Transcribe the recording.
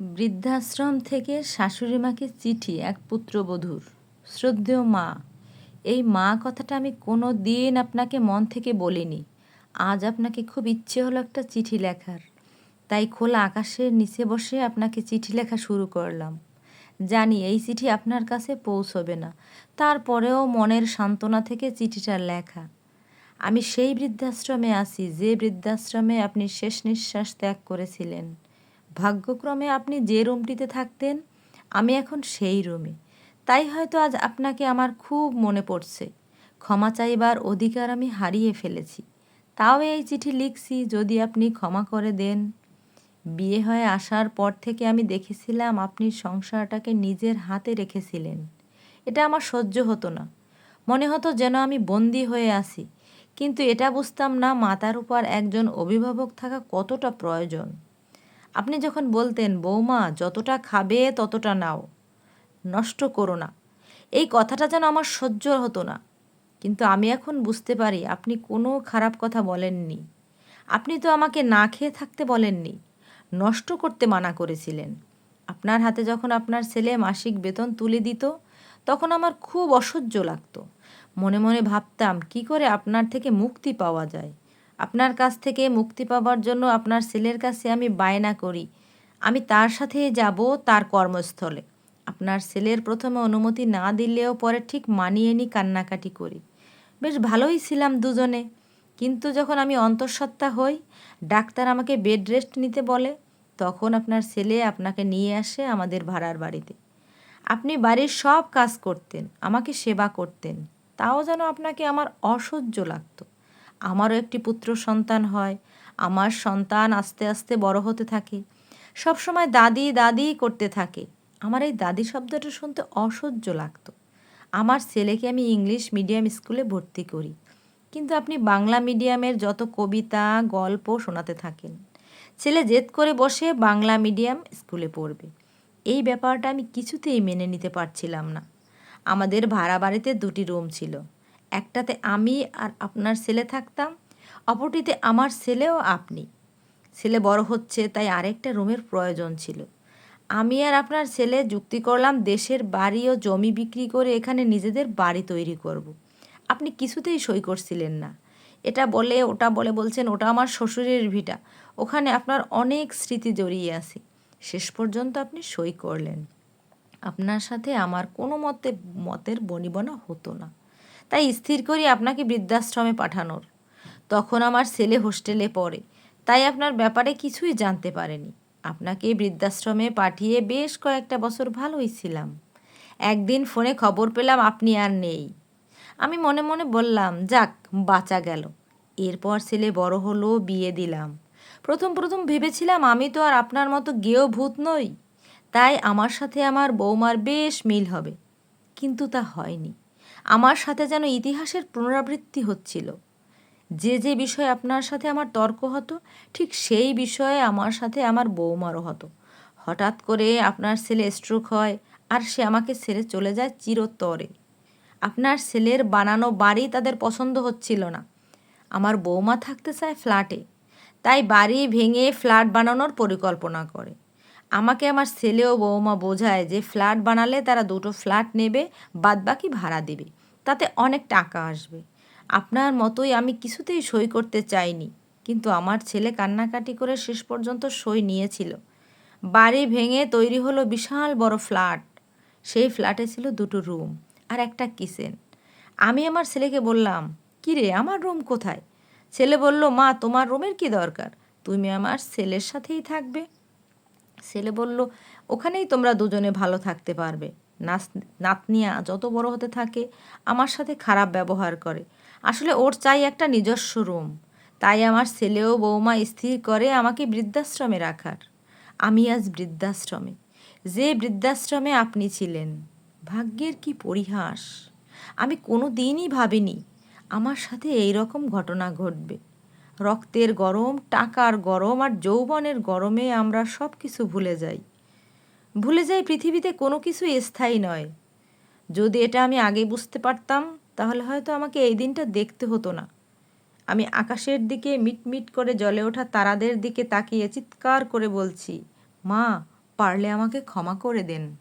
বৃদ্ধাশ্রম থেকে শাশুড়ি মাকে চিঠি, এক পুত্রবধূর। শ্রদ্ধেয় মা, এই মা কথাটা আমি কোনো দিন আপনাকে মন থেকে বলিনি। আজ আপনাকে খুব ইচ্ছে হলো একটা চিঠি লেখার। তাই খোলা আকাশের নিচে বসে আপনাকে চিঠি লেখা শুরু করলাম। জানি এই চিঠি আপনার কাছে পৌঁছবে না। তারপরেও মনের সান্ত্বনা থেকে চিঠিটা লেখা। আমি সেই বৃদ্ধাশ্রমে আছি, যে বৃদ্ধাশ্রমে আপনি শেষ নিঃশ্বাস ত্যাগ করেছিলেন। ভাগ্যক্রমে আপনি যে রুমটিতে থাকতেন, আমি এখন সেই রুমে। তাই হয়তো আজ আপনাকে আমার খুব মনে পড়ছে। ক্ষমা চাইবার অধিকার আমি হারিয়ে ফেলেছি। তাও এই চিঠি লিখছি যদি আপনি ক্ষমা করে দেন। বিয়ে হয়ে আসার পর থেকে আমি দেখেছিলাম আপনি সংসারটাকে নিজের হাতে রেখেছিলেন। এটা আমার সহ্য হতো না। মনে হতো যেন আমি বন্দি হয়ে আছি। কিন্তু এটা বুঝতাম না মাতার উপর একজন অভিভাবক থাকা কতটা প্রয়োজন। আপনি যখন বলতেন, বৌমা, যতটা খাবে, ততটা নাও। নষ্ট করো না। এই কথাটা যেন আমার সহ্য হতো না। কিন্তু আমি এখন বুঝতে পারি, আপনি কোনো খারাপ কথা বলেননি। আপনি তো আমাকে না খেয়ে থাকতে বলেননি, নষ্ট করতে মানা করেছিলেন। আপনার হাতে যখন আপনার ছেলে মাসিক বেতন তুলে দিত, তখন আমার খুব অসহ্য লাগতো। মনে মনে ভাবতাম, কি করে আপনার থেকে মুক্তি পাওয়া যায়? আপনার কাছ থেকে মুক্তি পাওয়ার জন্য আপনার ছেলের কাছে আমি বায়না করি। আমি তার সাথে যাব তার কর্মস্থলে। আপনার ছেলের প্রথমে অনুমতি না দিলেও পরে ঠিক মানিয়ে নি কান্নাকাটি করি। বেশ ভালোই ছিলাম দুজনে। কিন্তু যখন আমি অন্তঃসত্ত্বা হই, ডাক্তার আমাকে বেড রেস্ট নিতে বলে, তখন আপনার ছেলে আপনাকে নিয়ে আসে আমাদের ভাড়ার বাড়িতে। আপনি বাড়ির সব কাজ করতেন, আমাকে সেবা করতেন। তাও যেন আপনাকে আমার অসহ্য লাগতো। আমারও একটি পুত্র সন্তান হয়। আমার সন্তান আস্তে আস্তে বড় হতে থাকে। সব সময় দাদি দাদি করতে থাকে। আমার এই দাদি শব্দটা শুনতে অসহ্য লাগতো। আমার ছেলেকে আমি ইংলিশ মিডিয়াম স্কুলে ভর্তি করি। কিন্তু আপনি বাংলা মিডিয়ামের যত কবিতা, গল্প শোনাতে থাকেন। ছেলে জেদ করে বসে বাংলা মিডিয়াম স্কুলে পড়বে। এই ব্যাপারটা আমি কিছুতেই মেনে নিতে পারছিলাম না। আমাদের ভাড়া বাড়িতে দুটি রুম ছিল। একটাতে আমি আর আপনার ছেলে থাকতাম, অপরটিতে আমার ছেলেও আপনি। ছেলে বড় হচ্ছে, তাই আরেকটা রুমের প্রয়োজন ছিল। আমি আর আপনার ছেলে যুক্তি করলাম, দেশের বাড়ি ও জমি বিক্রি করে এখানে নিজেদের বাড়ি তৈরি করব। আপনি কিছুতেই সই করছিলেন না। এটা বলে, ওটা বলে বলছেন, ওটা আমার শ্বশুরের ভিটা। ওখানে আপনার অনেক স্মৃতি জড়িয়ে আছে। শেষ পর্যন্ত আপনি সই করলেন। আপনার সাথে আমার কোনো মতে, মতের বনিবনা হতো না। তাই স্থির করি আপনাকে বৃদ্ধাশ্রমে পাঠানোর। তখন আমার ছেলে হোস্টেলে পড়ে, তাই আপনার ব্যাপারে কিছুই জানতে পারেনি। আপনাকে বৃদ্ধাশ্রমে পাঠিয়ে বেশ কয়েকটা বছর ভালোই ছিলাম। একদিন ফোনে খবর পেলাম আপনি আর নেই। আমি মনে মনে বললাম, যাক, বাঁচা গেল। এরপর ছেলে বড় হলো, বিয়ে দিলাম। প্রথম প্রথম ভেবেছিলাম আমি তো আর আপনার মতো গেও ভূত নই। তাই আমার সাথে আমার বৌমার বেশ মিল হবে। কিন্তু তা হয়নি। আমার সাথে যেন ইতিহাসের পুনরাবৃত্তি হচ্ছিল। যে যে বিষয়ে আপনার সাথে আমার তর্ক হতো, ঠিক সেই বিষয়ে আমার সাথে আমার বৌমারও হতো। হঠাৎ করে আপনার ছেলে স্ট্রোক হয় আর সে আমাকে ছেড়ে চলে যায় চিরতরে। আপনার ছেলের বানানো বাড়ি তাদের পছন্দ হচ্ছিল না। আমার বৌমা থাকতে চায় ফ্ল্যাটে তাই বাড়ি ভেঙে ফ্ল্যাট বানানোর পরিকল্পনা করে। আমাকে আমার ছেলে ও বৌমা বোঝায় যে ফ্ল্যাট বানালে তারা দুটো ফ্ল্যাট নেবে বাদ বাকি ভাড়া দেবে। তাতে অনেক টাকা আসবে। আপনার মতোই আমি কিছুতেই সই করতে চাইনি, কিন্তু আমার ছেলে কান্নাকাটি করে শেষ পর্যন্ত সই নিয়েছিল। বাড়ি ভেঙে তৈরি হলো বিশাল বড় ফ্ল্যাট। সেই ফ্ল্যাটে ছিল দুটো রুম আর একটা কিচেন। আমি আমার ছেলেকে বললাম, কী রে, আমার রুম কোথায়? ছেলে বলল, মা, তোমার রুমের কি দরকার? তুমি আমার ছেলের সাথেই থাকবে। ছেলে বলল, ওখানেই তোমরা দুজনে ভালো থাকতে পারবে। নাচ নাতনিয়া যত বড় হতে থাকে, আমার সাথে খারাপ ব্যবহার করে। আসলে ওর চাই একটা নিজস্ব রুম। তাই আমার ছেলেও বৌমা স্থির করে আমাকে বৃদ্ধাশ্রমে রাখার। আমি আজ বৃদ্ধাশ্রমে। যে বৃদ্ধাশ্রমে আপনি ছিলেন, ভাগ্যের কি পরিহাস? আমি কোনো দিনই ভাবিনি আমার সাথে এই রকম ঘটনা ঘটবে। রক্তের গরম, টাকার গরম আর যৌবনের গরমে আমরা সব কিছু ভুলে যাই। ভুলে যাই পৃথিবীতে কোনো কিছু স্থায়ী নয়। যদি এটা আমি আগে বুঝতে পারতাম, তাহলে হয়তো আমাকে এই দিনটা দেখতে হতো না। আমি আকাশের দিকে মিটমিট করে জলে ওঠা তারাদের দিকে তাকিয়ে চিৎকার করে বলছি, মা, পারলে আমাকে ক্ষমা করে দেন।